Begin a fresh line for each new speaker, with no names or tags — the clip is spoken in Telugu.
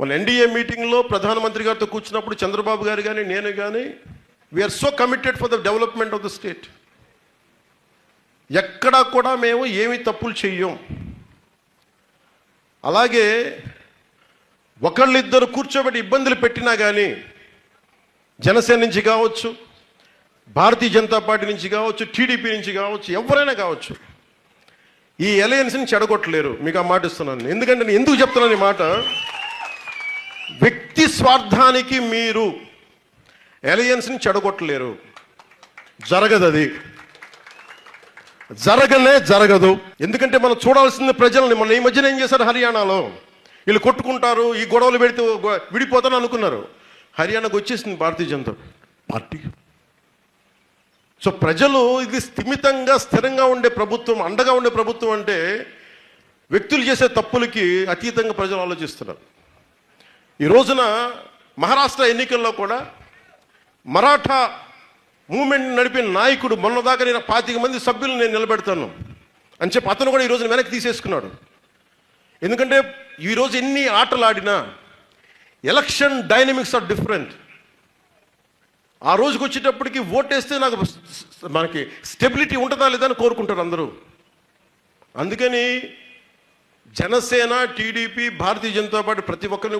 మన ఎన్డీఏ మీటింగ్లో ప్రధానమంత్రి గారితో కూర్చున్నప్పుడు చంద్రబాబు గారు కానీ నేను కానీ we are so committed for the development of the state ఎక్కడా కూడా మేము ఏమి తప్పులు చెయ్యం. అలాగే ఒకళ్ళిద్దరు కూర్చోబెట్టి ఇబ్బందులు పెట్టినా కానీ జనసేన నుంచి కావచ్చు భారతీయ జనతా పార్టీ నుంచి కావచ్చు టీడీపీ నుంచి కావచ్చు ఎవరైనా కావచ్చు ఈ అలయన్స్ని చెడగొట్టలేరు. మీకు ఆ మాట ఇస్తున్నాను. ఎందుకంటే నేను ఎందుకు చెప్తున్నాను ఈ మాట? వ్యక్తి స్వార్థానికి మీరు ఎలయన్స్ని చెడగొట్టలేరు. జరగదు అది జరగనే జరగదు. ఎందుకంటే మనం చూడాల్సింది ప్రజల్ని. మన ఈ మధ్యన ఏం చేశారు హర్యానాలో? వీళ్ళు కొట్టుకుంటారు ఈ గొడవలు పెడితే విడిపోతాను అనుకున్నారు. హర్యానాకు వచ్చేసింది భారతీయ జనతా పార్టీ. సో ప్రజలు ఇది స్థిమితంగా స్థిరంగా ఉండే ప్రభుత్వం అండగా ఉండే ప్రభుత్వం అంటే వ్యక్తులు చేసే తప్పులకి అతీతంగా ప్రజలు ఆలోచిస్తున్నారు. ఈ రోజున మహారాష్ట్ర ఎన్నికల్లో కూడా మరాఠా మూమెంట్ నడిపిన నాయకుడు మొన్నదాకా నేను పాతిక మంది సభ్యులు నేను నిలబెడతాను అని చెప్పి అతను కూడా ఈ రోజున వెనక్కి తీసేసుకున్నాడు. ఎందుకంటే ఈరోజు ఎన్ని ఆటలు ఆడినా ఎలక్షన్ డైనమిక్స్ ఆర్ డిఫరెంట్. ఆ రోజుకి వచ్చేటప్పటికి ఓటేస్తే నాకు మనకి స్టెబిలిటీ ఉంటుందా లేదా అని కోరుకుంటారు అందరూ. అందుకని జనసేన టీడీపీ భారతీయ జనతా పార్టీ ప్రతి ఒక్కరిని